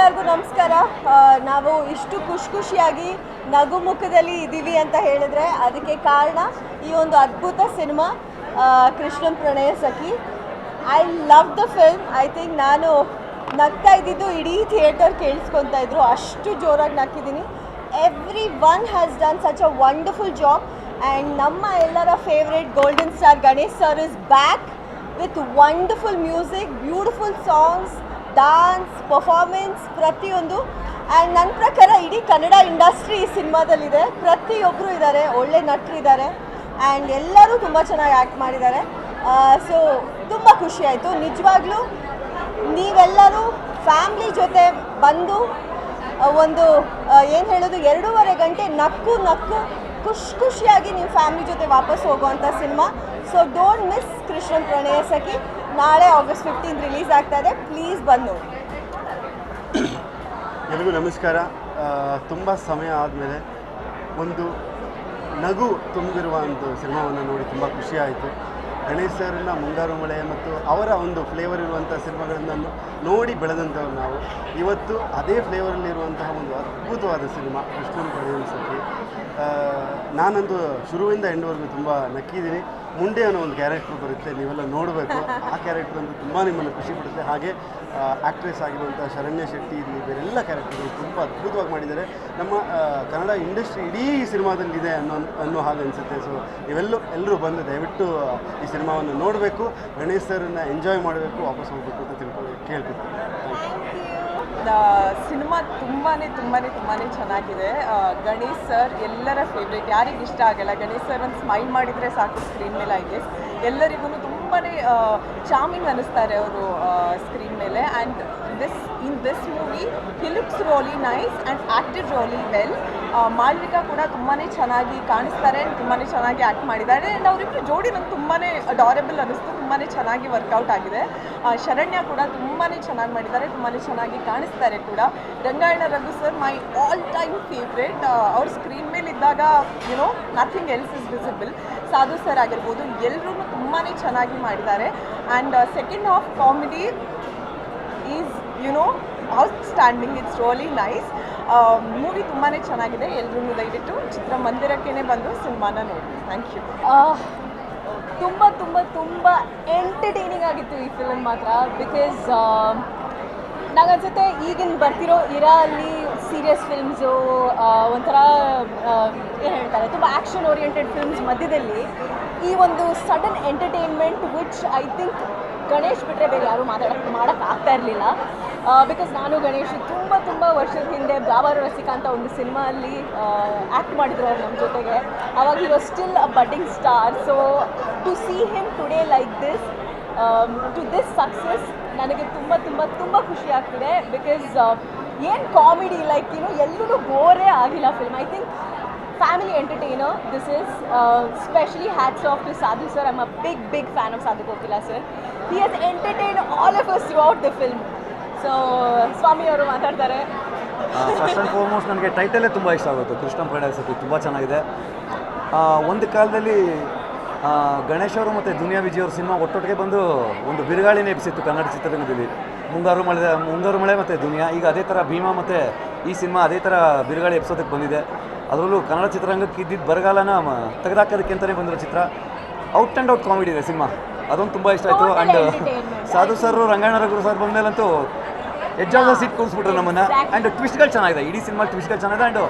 ಎಲ್ಲರಿಗೂ ನಮಸ್ಕಾರ. ನಾವು ಇಷ್ಟು ಖುಷಿ ಖುಷಿಯಾಗಿ ನಗು ಮುಖದಲ್ಲಿ ಇದ್ದೀವಿ ಅಂತ ಹೇಳಿದ್ರೆ ಅದಕ್ಕೆ ಕಾರಣ ಈ ಒಂದು ಅದ್ಭುತ cinema Krishnan Pranaya Sakhi. I love the film I think ನಾನು ನಗ್ತಾ ಇದ್ದಿದ್ದು ಇಡೀ ಥಿಯೇಟರ್ ಕೇಳಿಸ್ಕೊತಾ ಇದ್ರು. ಅಷ್ಟು ಜೋರಾಗಿ ನಕ್ಕಿದ್ದೀನಿ everyone has done such a wonderful job and ನಮ್ಮ ಎಲ್ಲರ favourite golden star Ganesh sir is back with wonderful music beautiful songs dance performance ಪ್ರತಿಯೊಂದು. ಆ್ಯಂಡ್ ನನ್ನ ಪ್ರಕಾರ ಇಡೀ ಕನ್ನಡ ಇಂಡಸ್ಟ್ರಿ ಈ ಸಿನಿಮಾದಲ್ಲಿದೆ. ಪ್ರತಿಯೊಬ್ಬರು ಇದ್ದಾರೆ, ಒಳ್ಳೆ ನಟರಿದ್ದಾರೆ ಆ್ಯಂಡ್ ಎಲ್ಲರೂ ತುಂಬ ಚೆನ್ನಾಗಿ ಆ್ಯಕ್ಟ್ ಮಾಡಿದ್ದಾರೆ. ಸೊ ತುಂಬ ಖುಷಿ ಆಯಿತು. ನಿಜವಾಗ್ಲೂ ನೀವೆಲ್ಲರೂ ಫ್ಯಾಮ್ಲಿ ಜೊತೆ ಬಂದು ಒಂದು ಏನು ಹೇಳೋದು, ಎರಡೂವರೆ ಗಂಟೆ ನಕ್ಕು ನಕ್ಕು ಖುಷಿ ಖುಷಿಯಾಗಿ ನೀವು ಫ್ಯಾಮ್ಲಿ ಜೊತೆ ವಾಪಸ್ ಹೋಗುವಂಥ cinema. So don't miss Krishnan Pranaya Sakhi ನಾಳೆ ಆಗಸ್ಟ್ ಫಿಫ್ಟೀನ್ ರಿಲೀಸ್ ಆಗ್ತಾ ಇದೆ. ಪ್ಲೀಸ್ ಬಂದು ನೋಡಿ ಎಲ್ರಿಗೂ ನಮಸ್ಕಾರ. ತುಂಬ ಸಮಯ ಆದಮೇಲೆ ಒಂದು ನಗು ತುಂಬಿರುವ ಒಂದು ಸಿನಿಮಾವನ್ನು ನೋಡಿ ತುಂಬ ಖುಷಿಯಾಯಿತು ಗಣೇಶ್ ಸರ್ನ ಮುಂಗಾರು ಮಳೆ ಮತ್ತು ಅವರ ಒಂದು ಫ್ಲೇವರ್ ಇರುವಂಥ ಸಿನಿಮಾಗಳನ್ನು ನೋಡಿ ಬೆಳೆದಂಥವ್ರು ನಾವು. ಇವತ್ತು ಅದೇ ಫ್ಲೇವರಲ್ಲಿರುವಂತಹ ಒಂದು ಅದ್ಭುತವಾದ ಸಿನಿಮಾ, ಕೃಷ್ಣನ್ ಪಡೆಯುವ ಸತಿ. ನಾನಂತೂ ಶುರುವಿಂದ ಎಂಡ್ವರೆಗೂ ತುಂಬ ನಕ್ಕಿದ್ದೀನಿ. ಮುಂಡೆ ಅನ್ನೋ ಒಂದು ಕ್ಯಾರೆಕ್ಟರ್ ಬರುತ್ತೆ, ನೀವೆಲ್ಲ ನೋಡಬೇಕು. ಆ ಕ್ಯಾರೆಕ್ಟರ್ ಅಂತೂ ತುಂಬ ನಿಮ್ಮನ್ನು ಖುಷಿ ಪಡುತ್ತೆ. ಹಾಗೆ ಆ್ಯಕ್ಟ್ರೆಸ್ ಆಗಿರುವಂಥ ಶರಣ್ಯ ಶೆಟ್ಟಿ ಇಲ್ಲಿ ಬೇರೆಲ್ಲ ಕ್ಯಾರೆಕ್ಟರ್ಗಳು ತುಂಬ ಅದ್ಭುತವಾಗಿ ಮಾಡಿದ್ದಾರೆ. ನಮ್ಮ ಕನ್ನಡ ಇಂಡಸ್ಟ್ರಿ ಇಡೀ ಈ ಸಿನಿಮಾದಲ್ಲಿದೆ ಅನ್ನೋ ಅನ್ನೋ ಹಾಗೆ ಅನಿಸುತ್ತೆ. ಸೊ ನೀವೆಲ್ಲೂ ಎಲ್ಲರೂ ಬಂದು ದಯವಿಟ್ಟು ಈ ಸಿನಿಮಾವನ್ನು ನೋಡಬೇಕು, ಗಣೇಶ್ ಸರ್ನ ಎಂಜಾಯ್ ಮಾಡಬೇಕು, ವಾಪಸ್ ಹೋಗಬೇಕು ಅಂತ ತಿಳ್ಕೊಳ್ಳಿ ಕೇಳ್ಕೊತೀನಿ. ಥ್ಯಾಂಕ್ ಯು ಸಿನಿಮಾ ತುಂಬಾ ತುಂಬಾ ತುಂಬಾ ಚೆನ್ನಾಗಿದೆ. ಗಣೇಶ್ ಸರ್ ಎಲ್ಲರ ಫೇವ್ರೇಟ್ ಯಾರಿಗೆ ಇಷ್ಟ ಆಗಲ್ಲ? ಗಣೇಶ್ ಸರ್ ಒಂದು ಸ್ಮೈಲ್ ಮಾಡಿದರೆ ಸಾಕು ಸ್ಕ್ರೀನ್ ಮೇಲೆ ಐ ಗೆಸ್ ಎಲ್ಲರಿಗೂ ತುಂಬಾ ಚಾಮಿಂಗ್ ಅನ್ನಿಸ್ತಾರೆ ಅವರು ಸ್ಕ್ರೀನ್ ಮೇಲೆ. And this in this movie Philips really nice and acted really well Malvika ಕೂಡ ತುಂಬಾ ಚೆನ್ನಾಗಿ ಕಾಣಿಸ್ತಾರೆ ತುಂಬಾ ಚೆನ್ನಾಗಿ ಆ್ಯಕ್ಟ್ ಮಾಡಿದ್ದಾರೆ. ಆ್ಯಂಡ್ ಅವರಿಬ್ಬರು ಜೋಡಿ ನಂಗೆ ತುಂಬಾ ಅಡಾರೆಬಲ್ ಅನ್ನಿಸ್ತು ತುಂಬಾ ಚೆನ್ನಾಗಿ ವರ್ಕೌಟ್ ಆಗಿದೆ. ಶರಣ್ಯ ಕೂಡ ತುಂಬಾ ಚೆನ್ನಾಗಿ ಮಾಡಿದ್ದಾರೆ ತುಂಬಾ ಚೆನ್ನಾಗಿ ಕಾಣಿಸ್ತಾರೆ ಕೂಡ. Rangayana Raghu sir my all time favourite ಅವ್ರ ಸ್ಕ್ರೀನ್ ಮೇಲೆ ಇದ್ದಾಗ you know nothing else is visible Sadhu sir ಆಗಿರ್ಬೋದು ಎಲ್ಲರೂ ತುಂಬಾ ಚೆನ್ನಾಗಿ ಮಾಡಿದ್ದಾರೆ. And second half comedy is you know outstanding it's really nice movie ತುಂಬಾ ಚೆನ್ನಾಗಿದೆ. ಎಲ್ಲರೂ ದಯವಿಟ್ಟು ಚಿತ್ರಮಂದಿರಕ್ಕೇ ಬಂದು ಸಿನಿಮಾನ ನೋಡಿ. ಥ್ಯಾಂಕ್ ಯು ತುಂಬ ತುಂಬ ತುಂಬ ಎಂಟರ್ಟೈನಿಂಗ್ ಆಗಿತ್ತು ಈ ಫಿಲ್ಮ್ ಮಾತ್ರ. ಬಿಕಾಸ್ ನಂಗನ್ಸುತ್ತೆ ಈಗಿನ ಬರ್ತಿರೋ ಇರಾ ಅಲ್ಲಿ ಸೀರಿಯಸ್ ಫಿಲ್ಮ್ಸು ಒಂಥರ ಏನು ಹೇಳ್ತಾರೆ, ತುಂಬ ಆ್ಯಕ್ಷನ್ ಓರಿಯೆಂಟೆಡ್ ಫಿಲ್ಮ್ಸ್ ಮಧ್ಯದಲ್ಲಿ ಈ ಒಂದು sudden entertainment which I think Ganesh ಬಿಟ್ಟರೆ ಬೇರೆ ಯಾರೂ ಮಾತಾಡೋಕ್ಕೆ ಮಾಡೋಕ್ಕೆ ಆಗ್ತಾ ಇರಲಿಲ್ಲ ಬಿಕಾಸ್ ನಾನು ಗಣೇಶ್ ತುಂಬ ತುಂಬ ವರ್ಷದ ಹಿಂದೆ ಬ್ಲಾವರ್ ರಸಿಕಾ ಅಂತ ಒಂದು ಸಿನಿಮಾ ಅಲ್ಲಿ ಆ್ಯಕ್ಟ್ ಮಾಡಿದ್ರು ಅವ್ರು ನಮ್ಮ ಜೊತೆಗೆ. ಅವಾಗ still a budding star so to see him today like this to this success ನನಗೆ ತುಂಬ ತುಂಬ ತುಂಬ ಖುಷಿ ಆಗ್ತಿದೆ. ಬಿಕಾಸ್ ಏನು ಕಾಮಿಡಿ ಲೈಕ್ ಏನು ಎಲ್ಲೂ ಬೋರೇ ಆಗಿಲ್ಲ film I think family entertainer this is specially hats off to Sadhu sir I'm a big big fan of Sadhu Kokila sir he has entertain all of us throughout the film so Swami ಅವರು ಮಾತಾಡ್ತಾರೆ. First and foremost ನನಗೆ ಟೈಟಲೇ ತುಂಬ ಇಷ್ಟ ಆಗುತ್ತೆ. ಕೃಷ್ಣ ಪ್ರಣಯ ಸತಿ ತುಂಬ ಚೆನ್ನಾಗಿದೆ. ಒಂದು ಕಾಲದಲ್ಲಿ ಗಣೇಶ್ ಅವರು ಮತ್ತು ದುನಿಯಾ ವಿಜಯ್ ಅವ್ರ ಸಿನಿಮಾ ಒಟ್ಟೊಟ್ಟಿಗೆ ಬಂದು ಒಂದು ಬಿರುಗಾಳಿನೇ ಎಬ್ಬಿಸಿತ್ತು ಕನ್ನಡ ಚಿತ್ರರಂಗದಲ್ಲಿ. ಮುಂಗಾರು ಮಳೆ ಮುಂಗಾರು ಮಳೆ ಮತ್ತು ದುನಿಯಾ, ಈಗ ಅದೇ ಥರ ಭೀಮಾ ಮತ್ತು ಈ ಸಿನಿಮಾ ಅದೇ ಥರ ಬಿರುಗಾಳಿ ಎಬ್ಸೋದಕ್ಕೆ ಬಂದಿದೆ. ಅದರಲ್ಲೂ ಕನ್ನಡ ಚಿತ್ರರಂಗಕ್ಕೆ ಇದ್ದಿದ್ದು ಬರಗಾಲನ ತೆಗೆದಾಕೋದಕ್ಕೆ ಅಂತಲೇ ಬಂದಿರೋ ಚಿತ್ರ. ಔಟ್ ಆ್ಯಂಡ್ ಔಟ್ ಕಾಮಿಡಿ ಇದೆ ಸಿನಿಮಾ. ಅದೊಂದು ತುಂಬ ಇಷ್ಟ ಆಯಿತು. ಆ್ಯಂಡ್ ಸಾಧು ಸರ್ ರಂಗಾಯಣ ರಗುರು ಸರ್ ಬಂದಮೇಲಂತೂ ಎಜ್ಜಾಗ ಸೀಟ್ ಕೂರಿಸ್ಬಿಟ್ರು ನಮ್ಮನ್ನು. ಆ್ಯಂಡ್ ಟ್ವಿಸ್ಟ್ಗಳು ಚೆನ್ನಾಗಿದೆ. ಇಡೀ ಸಿನಿಮಾ ಟ್ವಿಸ್ಟ್ಗಳು ಚೆನ್ನಾಗಿದೆ. ಆ್ಯಂಡ್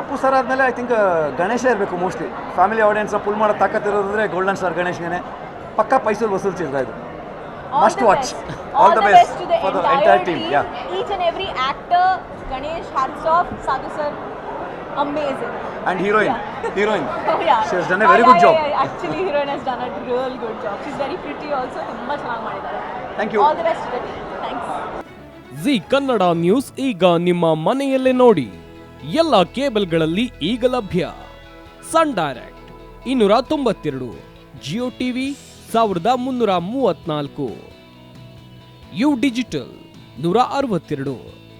ಅಪ್ಪು ಸರ್ ಆದಮೇಲೆ ಐ ಥಿಂಕ್ ಗಣೇಶ ಇರಬೇಕು ಮೋಸ್ಟ್ಲಿ ಫ್ಯಾಮಿಲಿ ಆಡಿಯನ್ಸ್ನ ಪುಲ್ ಮಾಡೋ ತಾಕತ್ತಿರೋದ್ರೆ ಗೋಲ್ಡನ್ ಸ್ಟಾರ್ ಗಣೇಶ್ಗೆ ಪಕ್ಕ ಪೈಸೂರು ವಸೂಲ್ ಚಿತ್ರ ಇದು. Must watch all the best for the entire team yeah each and every actor Ganesh hats off Sadhu sir amazing and heroine heroine Oh, yeah. She has done a very good job. Actually, heroine has done a real good job. She's very pretty also. ತುಂಬಾ ಚೆನ್ನಾಗಿ ಮಾಡಿದ್ದಾರೆ. Thank you. All the best to the team. Thanks. Zee Kannada news ಈಗ ನಿಮ್ಮ ಮನೆಯಲ್ಲೇ ನೋಡಿ ಎಲ್ಲ ಕೇಬಲ್ಗಳಲ್ಲಿ ಈಗ ಲಭ್ಯ ಸನ್ ಡೈರೆಕ್ಟ್ ಇನ್ನೂರ ತೊಂಬತ್ತೆರಡು ಜಿಯೋ ಟಿವಿ ಸಾವಿರದ ಮುನ್ನೂರ ಮೂವತ್ನಾಲ್ಕು ಯು ಡಿಜಿಟಲ್ ನೂರ ಅರವತ್ತೆರಡು